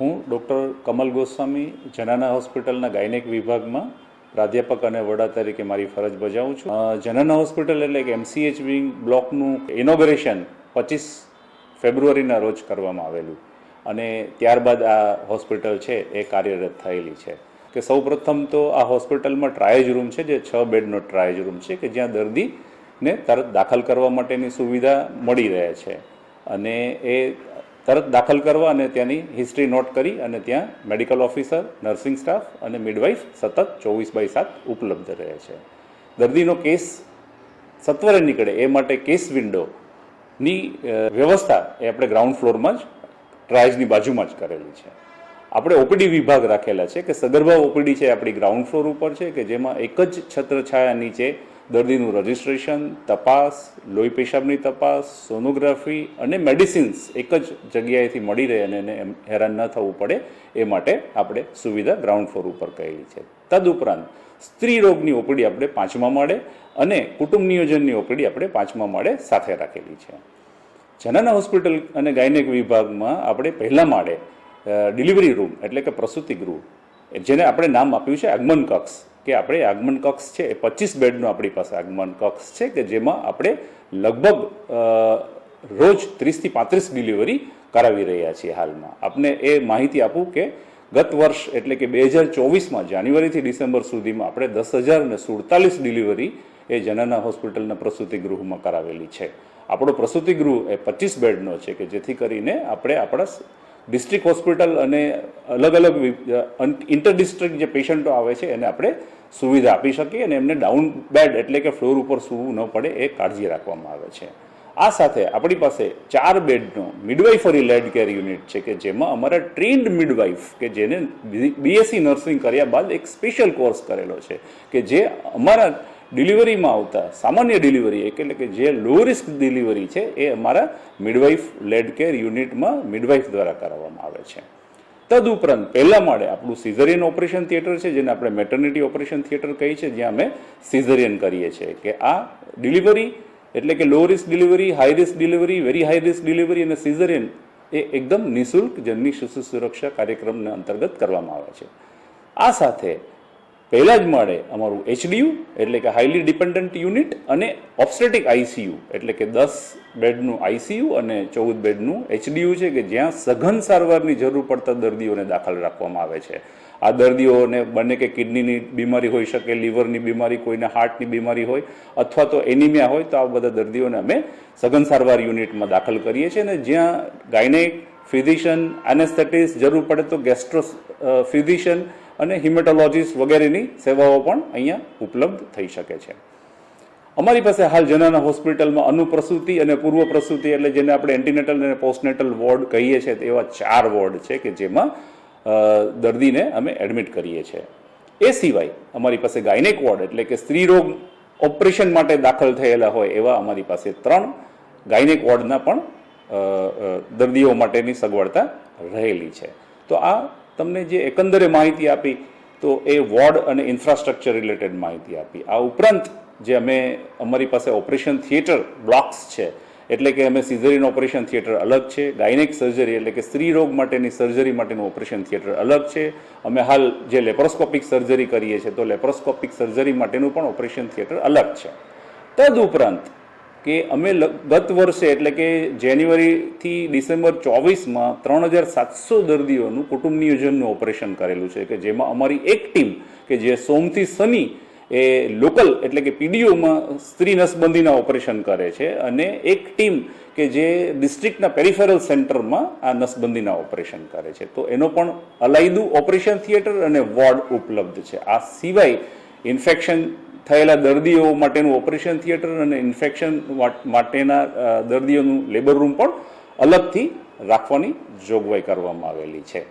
હું ડૉક્ટર કમલ ગોસ્વામી, જનાના હોસ્પિટલના ગાયનેક વિભાગમાં પ્રાધ્યાપક અને વડા તરીકે મારી ફરજ બજાવું છું. જનાના હોસ્પિટલ એટલે કે એમસીએચ વિંગ બ્લોકનું ઇનોગ્રેશન પચીસ ફેબ્રુઆરીના રોજ કરવામાં આવેલું. અને ત્યારબાદ આ હોસ્પિટલ છે એ કાર્યરત થયેલી છે. કે સૌ પ્રથમ તો આ હોસ્પિટલમાં ટ્રાયજ રૂમ છે, જે છ બેડનો ટ્રાયજ રૂમ છે, કે જ્યાં દર્દીને તરત દાખલ કરવા માટેની સુવિધા મળી રહે છે. અને એ તરત દાખલ કરવા અને ત્યાંની હિસ્ટ્રી નોટ કરી અને ત્યાં મેડિકલ ઓફિસર નર્સિંગ સ્ટાફ અને મિડવાઇફ સતત ચોવીસ બાય સાત ઉપલબ્ધ રહે છે. દર્દીનો કેસ સત્વરે નીકળે, એ માટે કેસ વિન્ડોની વ્યવસ્થા એ આપણે ગ્રાઉન્ડ ફ્લોરમાં જ ટ્રાયઝની બાજુમાં જ કરેલી છે. આપણે ઓપીડી વિભાગ રાખેલા છે કે સગર્ભા ઓપીડી છે આપણી ગ્રાઉન્ડ ફ્લોર ઉપર છે કે જેમાં એક જ છત્રછાયા નીચે દર્દીનું રજિસ્ટ્રેશન તપાસ, લોહી પેશાબની તપાસ સોનોગ્રાફી અને મેડિસિન્સ એક જ જગ્યાએથી મળી રહે અને એને હેરાન ન થવું પડે એ માટે આપણે સુવિધા ગ્રાઉન્ડ ફ્લોર ઉપર કરેલી છે. તદુપરાંત સ્ત્રી રોગની ઓપીડી આપણે પાંચમા માળે અને કુટુંબ નિયોજનની ઓપીડી આપણે પાંચમા માળે સાથે રાખેલી છે. જનાના હોસ્પિટલ અને ગાયનેક વિભાગમાં આપણે પહેલા માળે ડિલિવરી રૂમ એટલે કે પ્રસૂતિ ગૃહ, જેને આપણે નામ આપ્યું છે આગમન કક્ષ, કે આપણે આગમન કક્ષ છે એ પચીસ બેડનું આપણી પાસે આગમન કક્ષ છે કે જેમાં આપણે લગભગ રોજ ત્રીસથી પાંત્રીસ ડિલિવરી કરાવી રહ્યા છીએ હાલમાં. આપને એ માહિતી આપું કે ગત વર્ષ એટલે કે બે હજાર ચોવીસમાં જાન્યુઆરીથી ડિસેમ્બર સુધીમાં આપણે દસ હજાર અને સુડતાલીસ ડિલિવરી એ જનના હોસ્પિટલના પ્રસૂતિ ગૃહમાં કરાવેલી છે. આપણો પ્રસૂતિ ગૃહ એ પચીસ બેડનો છે કે જેથી કરીને આપણે આપણા ડિસ્ટ્રિક્ટ હોસ્પિટલ અને અલગ અલગ ઇન્ટર ડિસ્ટ્રિક્ટ જે પેશન્ટો આવે છે, એને આપણે સુવિધા આપી શકીએ અને એમને ડાઉન બેડ એટલે કે ફ્લોર ઉપર સૂવું ન પડે એ કાળજી રાખવામાં આવે છે. આ સાથે આપણી પાસે ચાર બેડનો મિડવાઇફરી લેડ કેર યુનિટ છે કે જેમાં અમારા ટ્રેન્ડ મિડવાઇફ કે જેને બીએસસી નર્સિંગ કર્યા બાદ એક સ્પેશિયલ કોર્સ કરેલો છે કે જે અમારા ડિલિવરીમાં આવતા, સામાન્ય ડિલિવરી એટલે કે જે લો રિસ્ક ડિલિવરી છે, એ અમારા મિડવાઇફ લેડ કેર યુનિટમાં મિડવાઇફ દ્વારા કરાવવામાં આવે છે. તદુપરાંત પહેલા માળે આપણું સિઝરિયન ઓપરેશન થિયેટર છે, જેને આપણે મેટર્નિટી ઓપરેશન થિયેટર કહીએ છીએ જ્યાં અમે સિઝરિયન કરીએ છીએ. કે આ ડિલિવરી, એટલે કે low risk delivery high risk delivery very high risk delivery અને સિઝરિયન એ એકદમ નિઃશુલ્ક જનની શિશુ સુરક્ષા કાર્યક્રમના અંતર્ગત કરવામાં આવે છે. આ સાથે પહેલા જ માળે અમારું એચડીયુ એટલે કે હાઈલી ડિપેન્ડન્ટ યુનિટ અને ઓબ્સ્ટેટિક આઈસીયુ એટલે કે દસ બેડનું આઈસીયુ અને ચૌદ બેડનું એચડીયુ છે કે જ્યાં સઘન સારવારની જરૂર પડતા દર્દીઓને દાખલ રાખવામાં આવે છે. આ દર્દીઓને બને કે કિડનીની બીમારી હોઈ શકે, લીવરની બીમારી, કોઈને હાર્ટની બીમારી હોય અથવા તો એનિમિયા હોય તો આ બધા દર્દીઓને અમે સઘન સારવાર યુનિટમાં દાખલ કરીએ છીએ અને જ્યાં ગાયનેક ફિઝિશિયન, એનેસ્થેટિસ્ટ જરૂર પડે તો ગેસ્ટ્રો ફિઝિશિયન અને હિમેટોલોજીસ્ટ વગેરેની સેવાઓ પણ અહીંયા ઉપલબ્ધ થઈ શકે છે. અમારી પાસે હાલ જનાના હોસ્પિટલમાં અનુપ્રસૂતિ અને પૂર્વ પ્રસૂતિ એટલે જેને આપણે એન્ટીનેટલ અને પોસ્ટનેટલ વોર્ડ કહીએ છીએ, એવા ચાર વોર્ડ છે કે જેમાં દર્દીને અમે એડમિટ કરીએ છીએ. એ સિવાય અમારી પાસે ગાયનેક વોર્ડ એટલે કે સ્ત્રી રોગ ઓપરેશન માટે દાખલ થયેલા હોય એવા અમારી પાસે ત્રણ ગાયનેક વોર્ડના પણ દર્દીઓ માટેની સગવડતા રહેલી છે. તો આ તમને જે એકંદરે માહિતી આપી, તો એ વોર્ડ અને ઇન્ફ્રાસ્ટ્રક્ચર રિલેટેડ માહિતી આપી. આ ઉપરાંત જે અમે અમારી પાસે ઓપરેશન થિયેટર બ્લોક્સ છે, એટલે કે અમે સિઝરીન ઓપરેશન થિયેટર અલગ છે, ગાયનેક સર્જરી એટલે કે સ્ત્રી રોગ માટેની સર્જરી માટેનું ઓપરેશન થિયેટર અલગ છે. અમે હાલ જે લેપ્રોસ્કોપિક સર્જરી કરીએ છીએ, તો લેપ્રોસ્કોપિક સર્જરી માટેનું પણ ઓપરેશન થિયેટર અલગ છે. તદુપરાંત કે અમે ગત વર્ષે એટલે કે જાન્યુઆરીથી ડિસેમ્બર ચોવીસમાં ત્રણ હજાર સાતસો દર્દીઓનું કુટુંબ નિયોજનનું ઓપરેશન કરેલું છે, કે જેમાં અમારી એક ટીમ, કે જે સોમથી શનિ એ લોકલ એટલે કે પીડીઓમાં સ્ત્રી નસબંધીના ઓપરેશન કરે છે, અને એક ટીમ, કે જે ડિસ્ટ્રિક્ટના પેરિફેરલ સેન્ટરમાં આ નસબંધીના ઓપરેશન કરે છે. તો એનો પણ અલાયદું ઓપરેશન થિયેટર અને વોર્ડ ઉપલબ્ધ છે. આ સિવાય ઇન્ફેક્શન થયેલા દર્દીઓ માટેનું ઓપરેશન થિયેટર અને ઇન્ફેક્શન માટેના દર્દીઓનું લેબર રૂમ પણ અલગથી રાખવાની જોગવાઈ કરવામાં આવેલી છે.